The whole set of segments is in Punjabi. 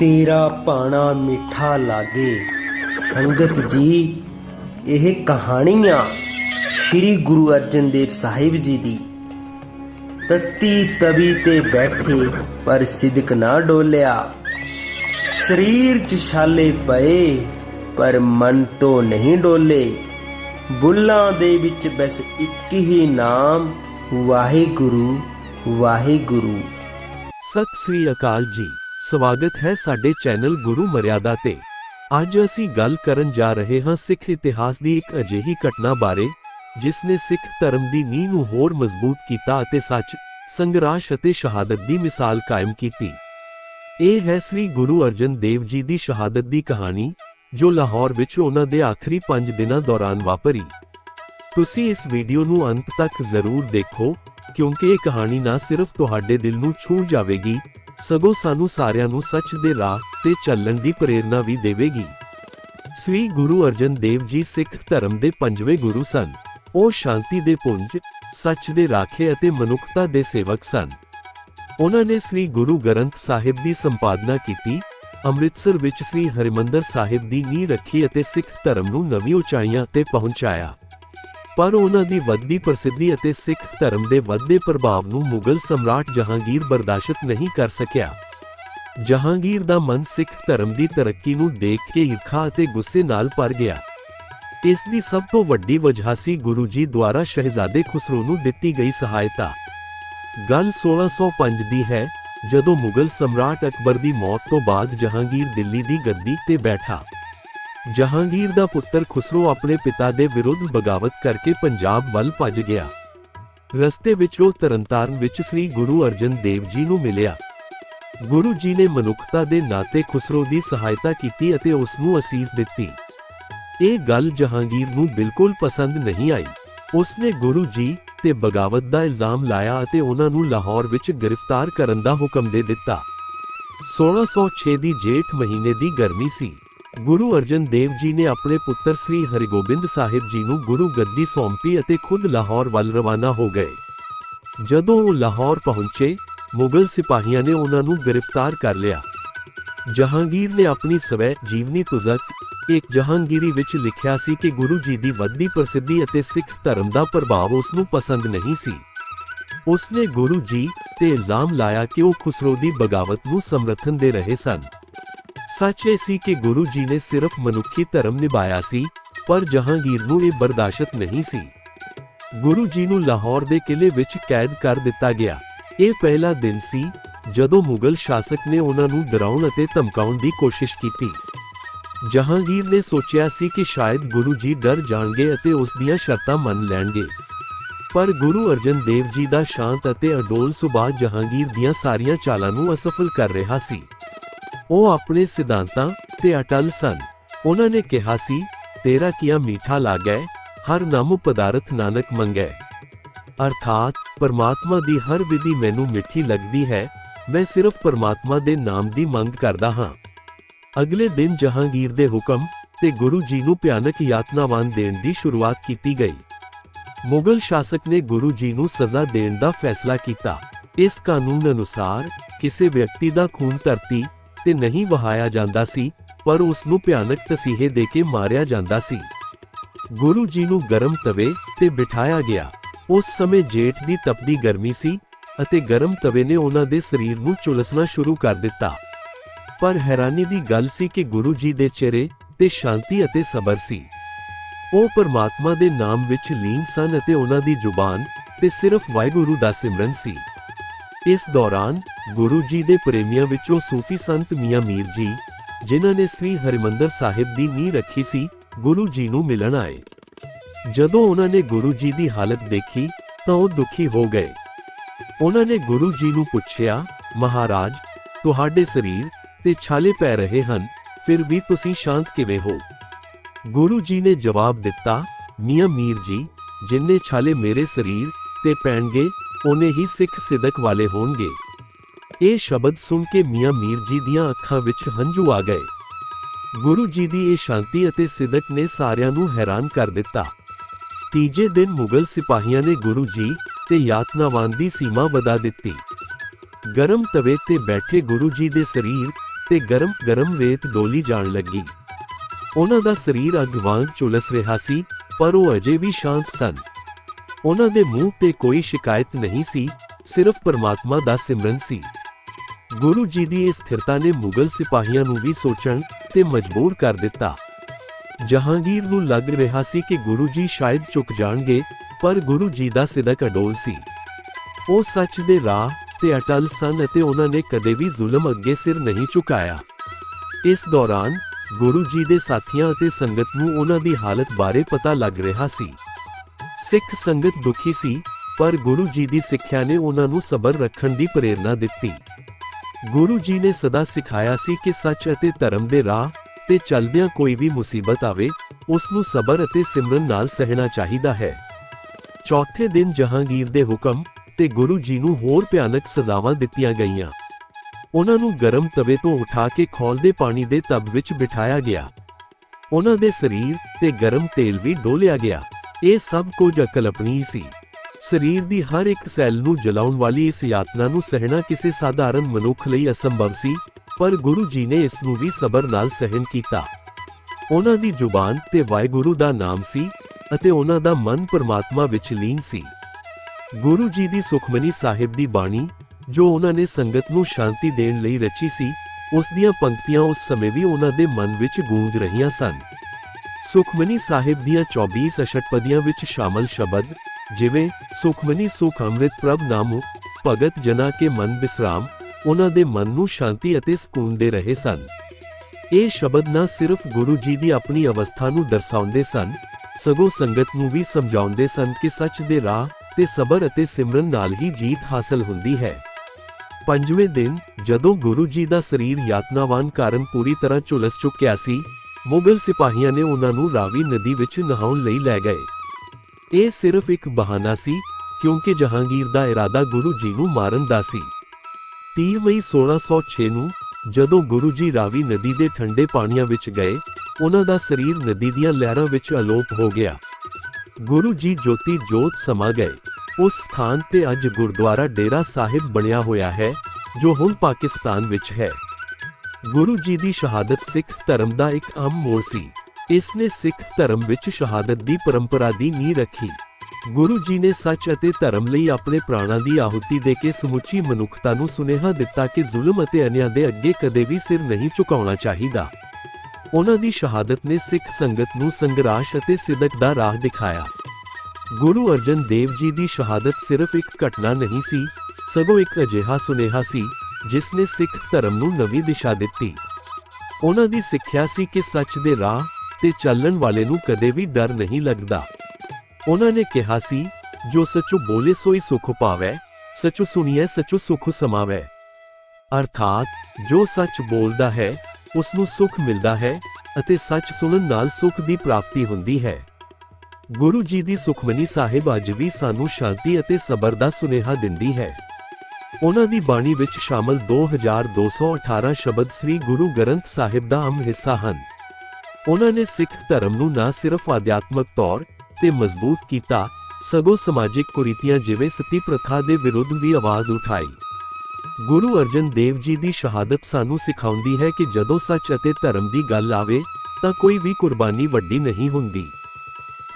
ਤੇਰਾ ਪਾਣਾ ਮਿੱਠਾ ਲਾਗੇ। ਸੰਗਤ ਜੀ, ਇਹ ਕਹਾਣੀਆਂ ਸ੍ਰੀ ਗੁਰੂ ਅਰਜਨ ਦੇਵ ਸਾਹਿਬ ਜੀ ਦੀ। ਤਤੀ ਤਵੀ ਤੇ ਬੈਠੇ ਪਰ ਸਿਦਕ ਨਾ ਡੋਲਿਆ। ਸਰੀਰ ਚ ਛਾਲੇ ਪਏ ਪਰ ਮਨ ਤੋਂ ਨਹੀਂ ਡੋਲੇ। ਬੁੱਲਾਂ ਦੇ ਵਿੱਚ ਬਸ ਇੱਕ ਹੀ ਨਾਮ, ਵਾਹਿਗੁਰੂ ਵਾਹਿਗੁਰੂ। ਸਤਿ ਸ੍ਰੀ ਅਕਾਲ ਜੀ। ਸਵਾਗਤ ਹੈ ਸਾਡੇ ਚੈਨਲ ਗੁਰੂ ਮਰਿਆਦਾ ਤੇ। ਅੱਜ ਅਸੀਂ ਗੱਲ ਕਰਨ ਜਾ ਰਹੇ ਹਾਂ ਸਿੱਖ ਇਤਿਹਾਸ ਦੀ ਇੱਕ ਅਜਿਹੀ ਘਟਨਾ ਬਾਰੇ ਜਿਸ ਨੇ ਸਿੱਖ ਧਰਮ ਦੀ ਨੀਂਹ ਨੂੰ ਹੋਰ ਮਜ਼ਬੂਤ ਕੀਤਾ ਅਤੇ ਸੱਚ, ਸੰਘਰਸ਼ ਅਤੇ ਸ਼ਹਾਦਤ ਦੀ ਮਿਸਾਲ ਕਾਇਮ ਕੀਤੀ। ਇਹ ਹੈ ਸ੍ਰੀ ਗੁਰੂ ਅਰਜਨ ਦੇਵ ਜੀ ਦੀ ਸ਼ਹਾਦਤ ਦੀ ਕਹਾਣੀ, ਜੋ ਲਾਹੌਰ ਵਿੱਚ ਉਹਨਾਂ ਦੇ ਆਖਰੀ 5 ਦਿਨਾਂ ਦੌਰਾਨ ਵਾਪਰੀ। ਤੁਸੀਂ ਇਸ ਵੀਡੀਓ ਨੂੰ ਅੰਤ ਤੱਕ ਜ਼ਰੂਰ ਦੇਖੋ, ਕਿਉਂਕਿ ਇਹ ਕਹਾਣੀ ਨਾ ਸਿਰਫ ਤੁਹਾਡੇ ਦਿਲ ਨੂੰ ਛੂਹ ਜਾਵੇਗੀ ਸਗੋਂ ਸਾਨੂੰ ਸਾਰਿਆਂ ਨੂੰ ਸੱਚ ਦੇ ਰਾਹ ਤੇ ਚੱਲਣ ਦੀ ਪ੍ਰੇਰਣਾ ਵੀ ਦੇਵੇਗੀ। ਸ੍ਰੀ ਗੁਰੂ ਅਰਜਨ ਦੇਵ ਜੀ ਸਿੱਖ ਧਰਮ ਦੇ ਪੰਜਵੇਂ ਗੁਰੂ ਸਨ। ਉਹ ਸ਼ਾਂਤੀ ਦੇ ਪੁੰਜ, ਸੱਚ ਦੇ ਰਾਖੇ ਅਤੇ ਮਨੁੱਖਤਾ ਦੇ ਸੇਵਕ ਸਨ। ਉਹਨਾਂ ਨੇ ਸ੍ਰੀ ਗੁਰੂ ਗ੍ਰੰਥ ਸਾਹਿਬ ਦੀ ਸੰਪਾਦਨਾ ਕੀਤੀ, ਅੰਮ੍ਰਿਤਸਰ ਵਿੱਚ ਸ੍ਰੀ ਹਰਿਮੰਦਰ ਸਾਹਿਬ ਦੀ ਨੀਂਹ ਰੱਖੀ ਅਤੇ ਸਿੱਖ ਧਰਮ ਨੂੰ ਨਵੀਂ ਉਚਾਈਆਂ ਤੇ ਪਹੁੰਚਾਇਆ। ਪਰ ਉਹਨਾਂ ਦੀ ਵੱਧਦੀ ਪ੍ਰਸਿੱਧੀ ਅਤੇ ਸਿੱਖ ਧਰਮ ਦੇ ਵੱਧਦੇ ਪ੍ਰਭਾਵ ਨੂੰ ਮੁਗਲ ਸਮਰਾਟ ਜਹਾਂਗੀਰ ਬਰਦਾਸ਼ਤ ਨਹੀਂ ਕਰ ਸਕਿਆ। ਜਹਾਂਗੀਰ ਦਾ ਮਨ ਸਿੱਖ ਧਰਮ ਦੀ ਤਰੱਕੀ ਨੂੰ ਦੇਖ ਕੇ ਈਰਖਾ ਅਤੇ ਗੁੱਸੇ ਨਾਲ ਭਰ ਗਿਆ। ਇਸ ਦੀ ਸਭ ਤੋਂ ਵੱਡੀ ਵਜ੍ਹਾ ਸੀ ਗੁਰੂ ਜੀ ਦੁਆਰਾ ਸ਼ਹਿਜ਼ਾਦੇ ਖੁਸਰੋ ਨੂੰ ਦਿੱਤੀ ਗਈ ਸਹਾਇਤਾ। ਗੱਲ 1605 ਦੀ ਹੈ, ਜਦੋਂ ਮੁਗਲ ਸਮਰਾਟ ਅਕਬਰ ਦੀ ਮੌਤ ਤੋਂ ਬਾਅਦ ਜਹਾਂਗੀਰ ਦਿੱਲੀ ਦੀ ਗੱਦੀ ਤੇ ਬੈਠਾ। ਜਹਾਂਗੀਰ ਦਾ ਪੁੱਤਰ ਖੁਸਰੋ ਆਪਣੇ ਪਿਤਾ ਦੇ ਵਿਰੁੱਧ ਬਗਾਵਤ ਕਰਕੇ ਪੰਜਾਬ ਵੱਲ ਭੱਜ ਗਿਆ। ਰਸਤੇ ਵਿੱਚ ਉਹ ਤਰਨਤਾਰਨ ਵਿੱਚ ਸ੍ਰੀ ਗੁਰੂ ਅਰਜਨ ਦੇਵ ਜੀ ਨੂੰ ਮਿਲਿਆ। ਗੁਰੂ ਜੀ ਨੇ ਮਨੁੱਖਤਾ ਦੇ ਨਾਤੇ ਖੁਸਰੋ ਦੀ ਸਹਾਇਤਾ ਕੀਤੀ ਅਤੇ ਉਸ ਨੂੰ ਅਸੀਸ ਦਿੱਤੀ। ਇਹ ਗੱਲ ਜਹਾਂਗੀਰ ਨੂੰ ਬਿਲਕੁਲ ਪਸੰਦ ਨਹੀਂ ਆਈ। ਉਸ ਨੇ ਗੁਰੂ ਜੀ ਤੇ ਬਗਾਵਤ ਦਾ ਇਲਜ਼ਾਮ ਲਾਇਆ ਅਤੇ ਉਹਨਾਂ ਨੂੰ ਲਾਹੌਰ ਵਿੱਚ ਗ੍ਰਿਫਤਾਰ ਕਰਨ ਦਾ ਹੁਕਮ ਦੇ ਦਿੱਤਾ। 1606 ਦੀ ਜੇਠ ਮਹੀਨੇ ਦੀ ਗਰਮੀ ਸੀ। ਗੁਰੂ ਅਰਜਨ ਦੇਵ ਜੀ ਨੇ ਆਪਣੇ ਪੁੱਤਰ ਸ੍ਰੀ ਹਰਿਗੋਬਿੰਦ ਸਾਹਿਬ ਜੀ ਨੂੰ ਗੁਰੂ ਗੱਦੀ ਸੌਂਪੀ ਅਤੇ ਖੁਦ ਲਾਹੌਰ ਵੱਲ ਰਵਾਨਾ ਹੋ ਗਏ। ਜਦੋਂ ਉਹ ਲਾਹੌਰ ਪਹੁੰਚੇ, ਮੁਗਲ ਸਿਪਾਹੀਆਂ ਨੇ ਉਹਨਾਂ ਨੂੰ ਗ੍ਰਿਫਤਾਰ ਕਰ ਲਿਆ। ਜਹਾਂਗੀਰ ਨੇ ਆਪਣੀ ਸਵੈ ਜੀਵਨੀ ਤੁਜ਼ਕ, ਇੱਕ ਜਹਾਂਗੀਰੀ ਵਿੱਚ ਲਿਖਿਆ ਸੀ ਕਿ ਗੁਰੂ ਜੀ ਦੀ ਵੱਧਦੀ ਪ੍ਰਸਿੱਧੀ ਅਤੇ ਸਿੱਖ ਧਰਮ ਦਾ ਪ੍ਰਭਾਵ ਉਸ ਨੂੰ ਪਸੰਦ ਨਹੀਂ ਸੀ। ਉਸ ਨੇ ਗੁਰੂ ਜੀ ਤੇ ਇਲਜ਼ਾਮ ਲਾਇਆ ਕਿ ਉਹ ਖੁਸਰੋ ਦੀ ਬਗਾਵਤ ਨੂੰ ਸਮਰਥਨ ਦੇ ਰਹੇ ਸਨ। ਸੱਚ ਇਹ ਸੀ ਕਿ ਗੁਰੂ ਜੀ ਨੇ ਸਿਰਫ ਮਨੁੱਖੀ ਧਰਮ ਨਿਭਾਇਆ ਸੀ, ਪਰ ਜਹਾਂਗੀਰ ਨੂੰ ਇਹ ਬਰਦਾਸ਼ਤ ਨਹੀਂ ਸੀ। ਗੁਰੂ ਜੀ ਨੂੰ ਲਾਹੌਰ ਦੇ ਕਿਲੇ ਵਿੱਚ ਕੈਦ ਕਰ ਦਿੱਤਾ ਗਿਆ। ਇਹ ਪਹਿਲਾ ਦਿਨ ਸੀ, ਜਦੋਂ ਮੁਗਲ ਸ਼ਾਸਕ ਨੇ ਉਹਨਾਂ ਨੂੰ ਡਰਾਉਣ ਅਤੇ ਧਮਕਾਉਣ ਦੀ ਕੋਸ਼ਿਸ਼ ਕੀਤੀ। ਜਹਾਂਗੀਰ ਨੇ ਸੋਚਿਆ ਸੀ ਕਿ ਸ਼ਾਇਦ ਗੁਰੂ ਜੀ ਡਰ ਜਾਣਗੇ ਅਤੇ ਉਸ ਦੀਆਂ ਸ਼ਰਤਾਂ ਮੰਨ ਲੈਣਗੇ। ਪਰ ਗੁਰੂ ਅਰਜਨ ਦੇਵ ਜੀ ਦਾ ਸ਼ਾਂਤ ਅਤੇ ਅਡੋਲ ਸੁਭਾਅ ਜਹਾਂਗੀਰ ਦੀਆਂ ਸਾਰੀਆਂ ਚਾਲਾਂ ਨੂੰ ਅਸਫਲ ਕਰ ਰਿਹਾ ਸੀ। ਉਹ ਆਪਣੇ ਸਿਧਾਂਤਾਂ ਤੇ ਅਟਲ ਸਨ। ਉਹਨਾਂ ਨੇ ਕਿਹਾ ਸੀ, ਤੇਰਾ ਕੀਆ ਮੀਠਾ ਲਾਗੈ, ਹਰ ਨਾਮੁ ਪਦਾਰਥ ਨਾਨਕ ਮੰਗੈ। ਅਰਥਾਤ, ਪਰਮਾਤਮਾ ਦੀ ਹਰ ਵਿਧੀ ਮੈਨੂੰ ਮਿੱਠੀ ਲੱਗਦੀ ਹੈ, ਮੈਂ ਸਿਰਫ ਪਰਮਾਤਮਾ ਦੇ ਨਾਮ ਦੀ ਮੰਗ ਕਰਦਾ ਹਾਂ। ਅਗਲੇ ਦਿਨ ਜਹਾਂਗੀਰ ਦੇ ਹੁਕਮ ਤੇ ਗੁਰੂ ਜੀ ਨੂੰ ਭਿਆਨਕ ਯਾਤਨਾਵਾਨ ਦੇਣ ਦੀ ਸ਼ੁਰੂਆਤ ਕੀਤੀ ਗਈ। ਮੁਗਲ ਸ਼ਾਸਕ ਨੇ ਗੁਰੂ ਜੀ ਨੂੰ ਸਜ਼ਾ ਦੇਣ ਦਾ ਫੈਸਲਾ ਕੀਤਾ। ਇਸ ਕਾਨੂੰਨ ਅਨੁਸਾਰ, ਕਿਸੇ ਵਿਅਕਤੀ ਦਾ ਖੂਨ ਧਰਤੀ ਤੇ ਨਹੀਂ ਵਹਾਇਆ ਜਾਂਦਾ ਸੀ, ਪਰ ਉਸ ਨੂੰ ਭਿਆਨਕ ਤਸੀਹੇ ਦੇ ਕੇ ਮਾਰਿਆ ਜਾਂਦਾ ਸੀ। ਗੁਰੂ ਜੀ ਨੂੰ ਗਰਮ ਤਵੇ ਤੇ ਬਿਠਾਇਆ ਗਿਆ। ਉਸ ਸਮੇਂ ਜੇਠ ਦੀ ਤਪਦੀ ਗਰਮੀ ਸੀ ਅਤੇ ਗਰਮ ਤਵੇ ਨੇ ਉਹਨਾਂ ਦੇ ਸਰੀਰ ਨੂੰ ਝੁਲਸਣਾ ਸ਼ੁਰੂ ਕਰ ਦਿੱਤਾ। ਪਰ ਹੈਰਾਨੀ ਦੀ ਗੱਲ ਸੀ ਕਿ ਗੁਰੂ ਜੀ ਦੇ ਚਿਹਰੇ ਤੇ ਸ਼ਾਂਤੀ ਅਤੇ ਸਬਰ ਸੀ। ਉਹ ਪਰਮਾਤਮਾ ਦੇ ਨਾਮ ਵਿੱਚ ਲੀਨ ਸਨ ਅਤੇ ਉਹਨਾਂ ਦੀ ਜ਼ੁਬਾਨ ਤੇ ਸਿਰਫ ਵਾਹਿਗੁਰੂ ਦਾ ਸਿਮਰਨ ਸੀ। ਇਸ ਦੌਰਾਨ ਗੁਰੂ ਜੀ ਦੇ ਪ੍ਰੇਮੀਆਂ ਵਿੱਚੋਂ ਸੂਫੀ ਸੰਤ ਮੀਆਂ ਮੀਰ ਜੀ, ਜਿਨ੍ਹਾਂ ਨੇ ਸ੍ਰੀ ਹਰਿਮੰਦਰ ਸਾਹਿਬ ਦੀ ਨੀਂਹ ਰੱਖੀ ਸੀ, ਗੁਰੂ ਜੀ ਨੂੰ ਮਿਲਣ ਆਏ। ਜਦੋਂ ਉਹਨਾਂ ਨੇ ਗੁਰੂ ਜੀ ਦੀ ਹਾਲਤ ਦੇਖੀ, ਤਾਂ ਉਹ ਦੁਖੀ ਹੋ ਗਏ। ਉਹਨਾਂ ਨੇ ਗੁਰੂ ਜੀ ਨੂੰ ਪੁੱਛਿਆ, ਮਹਾਰਾਜ, ਤੁਹਾਡੇ ਸਰੀਰ ਤੇ ਛਾਲੇ ਪੈ ਰਹੇ ਹਨ, ਫਿਰ ਵੀ ਤੁਸੀਂ ਸ਼ਾਂਤ ਕਿਵੇਂ ਹੋ? ਗੁਰੂ ਜੀ ਨੇ ਜਵਾਬ ਦਿੱਤਾ, ਮੀਆਂ ਮੀਰ ਜੀ, ਜਿੰਨੇ ਛਾਲੇ ਮੇਰੇ ਸਰੀਰ ਤੇ ਪੈਣਗੇ ਉਹਨੇ ਹੀ ਸਿੱਖ ਸਿਦਕ ਵਾਲੇ ਹੋਣਗੇ। ਇਹ ਸ਼ਬਦ ਸੁਣ ਕੇ ਮੀਆਂ ਮੀਰ ਜੀ ਦੀਆਂ ਅੱਖਾਂ ਵਿੱਚ ਹੰਝੂ ਆ ਗਏ। ਗੁਰੂ ਜੀ ਦੀ ਇਹ ਸ਼ਾਂਤੀ ਅਤੇ ਸਿਦਕ ਨੇ ਸਾਰਿਆਂ ਨੂੰ ਹੈਰਾਨ ਕਰ ਦਿੱਤਾ। ਤੀਜੇ ਦਿਨ ਮੁਗਲ ਸਿਪਾਹੀਆਂ ਨੇ ਗੁਰੂ ਜੀ ਤੇ ਯਾਤਨਾਵਾਨ ਦੀ ਸੀਮਾ ਵਧਾ ਦਿੱਤੀ। ਗਰਮ ਤਵੇ ਤੇ ਬੈਠੇ ਗੁਰੂ ਜੀ ਦੇ ਸਰੀਰ ਤੇ ਗਰਮ-ਗਰਮ ਰੇਤ ਡੋਲੀ ਜਾਣ ਲੱਗੀ। ਉਹਨਾਂ ਦਾ ਸਰੀਰ ਅੱਗ ਵਾਂਗ ਝੁਲਸ ਰਿਹਾ ਸੀ, ਪਰ ਉਹ ਅਜੇ ਵੀ ਸ਼ਾਂਤ ਸਨ। ਉਹਨਾਂ ਦੇ ਮੂੰਹ ਤੇ ਕੋਈ ਸ਼ਿਕਾਇਤ ਨਹੀਂ ਸੀ, ਸਿਰਫ ਪਰਮਾਤਮਾ ਦਾ ਸਿਮਰਨ ਸੀ। ਗੁਰੂ ਜੀ ਦੀ ਇਸ ਸਥਿਰਤਾ ਨੇ ਮੁਗਲ ਸਿਪਾਹੀਆਂ ਨੂੰ ਵੀ ਸੋਚਣ ਤੇ ਮਜਬੂਰ ਕਰ ਦਿੱਤਾ। ਜਹਾਂਗੀਰ ਨੂੰ ਲੱਗ ਰਿਹਾ ਸੀ ਕਿ ਗੁਰੂ ਜੀ ਸ਼ਾਇਦ ਝੁਕ ਜਾਣਗੇ, ਪਰ ਗੁਰੂ ਜੀ ਦਾ ਸਿਦਕ ਅਡੋਲ ਸੀ। ਉਹ ਸੱਚ ਦੇ ਰਾਹ ਤੇ ਅਟਲ ਸਨ ਅਤੇ ਉਹਨਾਂ ਨੇ ਕਦੇ ਵੀ ਜ਼ੁਲਮ ਅੱਗੇ ਸਿਰ ਨਹੀਂ ਝੁਕਾਇਆ। ਇਸ ਦੌਰਾਨ ਗੁਰੂ ਜੀ ਦੇ ਸਾਥੀਆਂ ਅਤੇ ਸੰਗਤ ਨੂੰ ਉਹਨਾਂ ਦੀ ਹਾਲਤ ਬਾਰੇ ਪਤਾ ਲੱਗ ਰਿਹਾ ਸੀ। ਸਿੱਖ ਸੰਗਤ ਦੁਖੀ ਸੀ, ਪਰ ਗੁਰੂ ਜੀ ਦੀ ਸਿੱਖਿਆ ਨੇ ਉਹਨਾਂ ਨੂੰ ਸਬਰ ਰੱਖਣ ਦੀ ਪ੍ਰੇਰਣਾ ਦਿੱਤੀ। ਗੁਰੂ ਜੀ ਨੇ ਸਦਾ ਸਿਖਾਇਆ ਸੀ ਕਿ ਸੱਚ ਅਤੇ ਧਰਮ ਦੇ ਰਾਹ ਤੇ ਚੱਲਦਿਆਂ ਕੋਈ ਵੀ ਮੁਸੀਬਤ ਆਵੇ, ਉਸ ਨੂੰ ਸਬਰ ਅਤੇ ਸਿਮਰਨ ਨਾਲ ਸਹਿਣਾ ਚਾਹੀਦਾ ਹੈ। ਚੌਥੇ ਦਿਨ ਜਹਾਂਗੀਰ ਦੇ ਹੁਕਮ ਤੇ ਗੁਰੂ ਜੀ ਨੂੰ ਹੋਰ ਭਿਆਨਕ ਸਜ਼ਾਵਾਂ ਦਿੱਤੀਆਂ ਗਈਆਂ। ਉਹਨਾਂ ਨੂੰ ਗਰਮ ਤਵੇ ਤੋਂ ਉਠਾ ਕੇ ਖੌਲਦੇ ਪਾਣੀ ਦੇ ਤਬ ਵਿੱਚ ਬਿਠਾਇਆ ਗਿਆ। ਉਹਨਾਂ ਦੇ ਸਰੀਰ ਤੇ ਗਰਮ ਤੇਲ ਵੀ ਡੋਲਿਆ ਗਿਆ। ਇਹ ਸਭ ਕੁਝ ਅਕਲਪਣੀ ਸੀ। ਸਰੀਰ ਦੀ ਹਰ ਇੱਕ ਸੈੱਲ ਨੂੰ ਜਲਾਉਣ ਵਾਲੀ ਇਸ ਯਾਤਨਾ ਨੂੰ ਸਹਿਣਾ ਕਿਸੇ ਸਾਧਾਰਨ ਮਨੁੱਖ ਲਈ ਅਸੰਭਵ ਸੀ, ਪਰ ਗੁਰੂ ਜੀ ਨੇ ਇਸ ਨੂੰ ਵੀ ਸਬਰ ਨਾਲ ਸਹਿਨ ਕੀਤਾ। ਉਹਨਾਂ ਦੀ ਜ਼ੁਬਾਨ ਤੇ ਵਾਹਿਗੁਰੂ ਦਾ ਨਾਮ ਸੀ ਅਤੇ ਉਹਨਾਂ ਦਾ ਮਨ ਪਰਮਾਤਮਾ ਵਿੱਚ ਲੀਨ ਸੀ। ਗੁਰੂ ਜੀ ਦੀ ਸੁਖਮਨੀ ਸਾਹਿਬ ਦੀ ਬਾਣੀ, ਜੋ ਉਹਨਾਂ ਨੇ ਸੰਗਤ ਨੂੰ ਸ਼ਾਂਤੀ ਦੇਣ ਲਈ ਰਚੀ ਸੀ, ਉਸ ਦੀਆਂ ਪੰਕਤੀਆਂ ਉਸ ਸਮੇਂ ਵੀ ਉਹਨਾਂ ਦੇ ਮਨ ਵਿੱਚ ਗੂੰਜ ਰਹੀਆਂ ਸਨ। ਸੁਖਮਨੀ ਸਾਹਿਬ ਦੀਆਂ 24 ਅਸ਼ਟਪਦੀਆਂ ਵਿੱਚ ਸ਼ਾਮਲ ਸ਼ਬਦ, ਜਿਵੇਂ, ਸੁਖਮਨੀ ਸੁਖ ਅੰਮ੍ਰਿਤ ਪ੍ਰਭ ਨਾਮੁ, ਭਗਤ ਜਨਾ ਕੇ ਮਨ ਬਿਸਰਾਮ, ਉਹਨਾਂ ਦੇ ਮਨ ਨੂੰ ਸ਼ਾਂਤੀ ਅਤੇ ਸਕੂਨ ਦੇ ਰਹੇ ਸਨ। ਇਹ ਸ਼ਬਦ ਨਾ ਸਿਰਫ ਗੁਰੂ ਜੀ ਦੀ ਆਪਣੀ ਅਵਸਥਾ ਨੂੰ ਦਰਸਾਉਂਦੇ ਸਨ, ਸਗੋਂ ਸੰਗਤ ਨੂੰ ਵੀ ਸਮਝਾਉਂਦੇ ਸਨ ਕਿ ਸੱਚ ਦੇ ਰਾਹ ਤੇ ਸਬਰ ਅਤੇ ਸਿਮਰਨ ਨਾਲ ਹੀ ਜੀਤ ਹਾਸਲ ਹੁੰਦੀ ਹੈ। ਪੰਜਵੇਂ ਦਿਨ, ਜਦੋਂ ਗੁਰੂ ਜੀ ਦਾ ਸਰੀਰ ਯਾਤਨਾਵਾਨ ਕਾਰਨ ਪੂਰੀ ਤਰ੍ਹਾਂ ਝੁਲਸ ਚੁੱਕਿਆ ਸੀ ਮੁਗਲ ਸਿਪਾਹੀਆਂ ਨੇ ਉਹਨਾਂ ਨੂੰ ਰਾਵੀ ਨਦੀ ਵਿੱਚ ਨਹਾਉਣ ਲਈ ਲੈ ਗਏ। ਇਹ ਸਿਰਫ ਇੱਕ ਬਹਾਨਾ ਸੀ, ਕਿਉਂਕਿ ਜਹਾਂਗੀਰ ਦਾ ਇਰਾਦਾ ਗੁਰੂ ਜੀ ਨੂੰ ਮਾਰਨ ਦਾ ਸੀ। 30 ਮਈ 1606 ਨੂੰ, ਜਦੋਂ ਗੁਰੂ ਜੀ ਰਾਵੀ ਨਦੀ ਦੇ ਠੰਡੇ ਪਾਣੀਆਂ ਵਿੱਚ ਗਏ, ਉਹਨਾਂ ਦਾ ਸਰੀਰ ਨਦੀ ਦੀਆਂ ਲਹਿਰਾਂ ਵਿੱਚ ਅਲੋਪ ਹੋ ਗਿਆ। ਗੁਰੂ ਜੀ ਜੋਤੀ ਜੋਤ ਸਮਾ ਗਏ। ਉਸ ਸਥਾਨ ਤੇ ਅੱਜ ਗੁਰਦੁਆਰਾ ਡੇਰਾ ਸਾਹਿਬ ਬਣਿਆ ਹੋਇਆ ਹੈ, ਜੋ ਹੁਣ ਪਾਕਿਸਤਾਨ ਵਿੱਚ ਹੈ। ਗੁਰੂ ਜੀ ਦੀ ਸ਼ਹਾਦਤ ਸਿੱਖ ਧਰਮ ਦਾ ਇੱਕ ਅਹਿਮ ਮੋੜ ਸੀ। ਇਸ ਨੇ ਸਿੱਖ ਧਰਮ ਵਿੱਚ ਸ਼ਹਾਦਤ ਦੀ ਪਰੰਪਰਾ ਦੀ ਨੀਂਹ ਰੱਖੀ। ਗੁਰੂ ਜੀ ਨੇ ਸੱਚ ਅਤੇ ਧਰਮ ਲਈ ਆਪਣੇ ਪ੍ਰਾਣਾਂ ਦੀ ਆਹੁਤੀ ਦੇ ਕੇ ਸਮੁੱਚੀ ਮਨੁੱਖਤਾ ਨੂੰ ਸੁਨੇਹਾ ਦਿੱਤਾ ਕਿ ਜ਼ੁਲਮ ਅਤੇ ਅਨਿਆਂ ਦੇ ਅੱਗੇ ਕਦੇ ਵੀ ਸਿਰ ਨਹੀਂ ਝੁਕਾਉਣਾ ਚਾਹੀਦਾ। ਉਹਨਾਂ ਦੀ ਸ਼ਹਾਦਤ ਨੇ ਸਿੱਖ ਸੰਗਤ ਨੂੰ ਸੰਘਰਸ਼ ਅਤੇ ਸਿਦਕ ਦਾ ਰਾਹ ਦਿਖਾਇਆ। ਗੁਰੂ ਅਰਜਨ ਦੇਵ ਜੀ ਦੀ ਸ਼ਹਾਦਤ ਸਿਰਫ ਇੱਕ ਘਟਨਾ ਨਹੀਂ ਸੀ, ਸਗੋਂ ਇੱਕ ਅਜਿਹਾ ਸੁਨੇਹਾ ਸੀ ਜਿਸ ਨੇ ਸਿੱਖ ਧਰਮ ਨੂੰ ਨਵੀਂ ਦਿਸ਼ਾ ਦਿੱਤੀ। ਉਹਨਾਂ ਦੀ ਸਿੱਖਿਆ ਸੀ ਕਿ ਸੱਚ ਦੇ ਰਾਹ ਤੇ ਚੱਲਣ ਵਾਲੇ ਨੂੰ ਕਦੇ ਵੀ ਡਰ ਨਹੀਂ ਲੱਗਦਾ। ਉਹਨਾਂ ਨੇ ਕਿਹਾ ਸੀ, ਜੋ ਸੱਚੋ ਬੋਲੇ ਸੋਈ ਸੁਖ ਪਾਵੇ, ਸੱਚੋ ਸੁਣੀਏ ਸੱਚੋ ਸੁਖ ਸਮਾਵੇ। ਅਰਥਾਤ, ਜੋ ਸੱਚ ਬੋਲਦਾ ਹੈ ਉਸ ਨੂੰ ਸੁਖ ਮਿਲਦਾ ਹੈ ਅਤੇ ਸੱਚ ਸੁਣਨ ਨਾਲ ਸੁਖ ਦੀ ਪ੍ਰਾਪਤੀ ਹੁੰਦੀ ਹੈ। ਗੁਰੂ ਜੀ ਦੀ ਸੁਖਮਨੀ ਸਾਹਿਬ ਅੱਜ ਵੀ ਸਾਨੂੰ ਸ਼ਾਂਤੀ ਅਤੇ ਸਬਰ ਦਾ ਸੁਨੇਹਾ ਦਿੰਦੀ ਹੈ। ਉਹਨਾਂ ਦੀ ਬਾਣੀ ਵਿੱਚ ਸ਼ਾਮਲ 2218 ਸ਼ਬਦ ਸ੍ਰੀ ਗੁਰੂ ਗ੍ਰੰਥ ਸਾਹਿਬ ਦਾ ਅਹਿਮ ਹਿੱਸਾ ਹਨ। ਉਹਨਾਂ ਨੇ ਸਿੱਖ ਧਰਮ ਨੂੰ ਨਾ ਸਿਰਫ ਅਧਿਆਤਮਕ ਤੌਰ ਤੇ ਮਜ਼ਬੂਤ ਕੀਤਾ, ਸਗੋਂ ਸਮਾਜਿਕ ਕੁਰੀਤੀਆਂ ਜਿਵੇਂ ਸਤੀ ਪ੍ਰਥਾ ਦੇ ਵਿਰੁੱਧ ਵੀ ਆਵਾਜ਼ ਉਠਾਈ। ਗੁਰੂ ਅਰਜਨ ਦੇਵ ਜੀ ਦੀ ਸ਼ਹਾਦਤ ਸਾਨੂੰ ਸਿਖਾਉਂਦੀ ਹੈ ਕਿ ਜਦੋਂ ਸੱਚ ਅਤੇ ਧਰਮ ਦੀ ਗੱਲ ਆਵੇ, ਤਾਂ ਕੋਈ ਵੀ ਕੁਰਬਾਨੀ ਵੱਡੀ ਨਹੀਂ ਹੁੰਦੀ।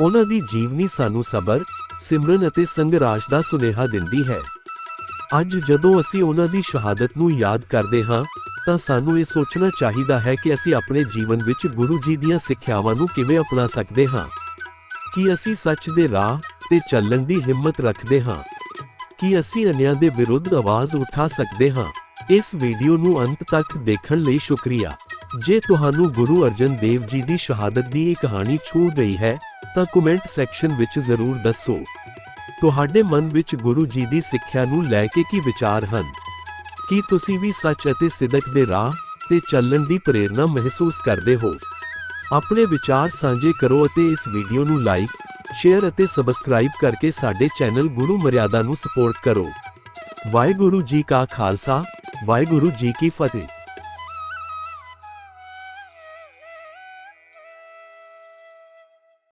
ਉਹਨਾਂ ਦੀ ਜੀਵਨੀ ਸਾਨੂੰ ਸਬਰ, ਸਿਮਰਨ ਅਤੇ ਸੰਘਰਸ਼ ਦਾ ਸੁਨੇਹਾ ਦਿੰਦੀ ਹੈ। ਅੱਜ ਜਦੋਂ ਅਸੀਂ ਉਹਨਾਂ ਦੀ ਸ਼ਹਾਦਤ ਨੂੰ ਯਾਦ ਕਰਦੇ ਹਾਂ, ਤਾਂ ਸਾਨੂੰ ਇਹ ਸੋਚਣਾ ਚਾਹੀਦਾ ਹੈ ਕਿ ਅਸੀਂ ਆਪਣੇ ਜੀਵਨ ਵਿੱਚ ਗੁਰੂ ਜੀ ਦੀਆਂ ਸਿੱਖਿਆਵਾਂ ਨੂੰ ਕਿਵੇਂ ਅਪਣਾ ਸਕਦੇ ਹਾਂ। ਕੀ ਅਸੀਂ ਸੱਚ ਦੇ ਰਾਹ ਤੇ ਚੱਲਣ ਦੀ ਹਿੰਮਤ ਰੱਖਦੇ ਹਾਂ। ਕੀ ਅਸੀਂ ਅਨਿਆਂ ਦੇ ਵਿਰੁੱਧ ਆਵਾਜ਼ ਉਠਾ ਸਕਦੇ ਹਾਂ। ਇਸ ਵੀਡੀਓ ਨੂੰ ਅੰਤ ਤੱਕ ਦੇਖਣ ਲਈ ਸ਼ੁਕਰੀਆ। ਜੇ ਤੁਹਾਨੂੰ ਗੁਰੂ ਅਰਜਨ ਦੇਵ ਜੀ ਦੀ ਸ਼ਹਾਦਤ ਦੀ ਇਹ ਕਹਾਣੀ ਛੂ ਗਈ ਹੈ, ਤਾਂ ਕਮੈਂਟ ਸੈਕਸ਼ਨ ਵਿੱਚ ਜ਼ਰੂਰ ਦੱਸੋ। ਤੁਹਾਡੇ ਮਨ ਵਿੱਚ ਗੁਰੂ ਜੀ ਦੀ ਸਿੱਖਿਆ ਨੂੰ ਲੈ ਕੇ ਕੀ ਵਿਚਾਰ ਹਨ? ਕੀ ਤੁਸੀਂ ਵੀ ਸੱਚ ਅਤੇ ਸਿਦਕ ਦੇ ਰਾਹ ਤੇ ਚੱਲਣ ਦੀ ਪ੍ਰੇਰਣਾ ਮਹਿਸੂਸ ਕਰਦੇ ਹੋ? ਆਪਣੇ ਵਿਚਾਰ ਸਾਂਝੇ ਕਰੋ ਅਤੇ ਇਸ ਵੀਡੀਓ ਨੂੰ ਲਾਈਕ, ਸ਼ੇਅਰ ਅਤੇ ਸਬਸਕ੍ਰਾਈਬ ਕਰਕੇ ਸਾਡੇ ਚੈਨਲ ਗੁਰੂ ਮਰਿਆਦਾ ਨੂੰ ਸਪੋਰਟ ਕਰੋ। ਵਾਹਿਗੁਰੂ ਜੀ ਕਾ ਖਾਲਸਾ, ਵਾਹਿਗੁਰੂ ਜੀ ਕੀ ਫਤਿਹ।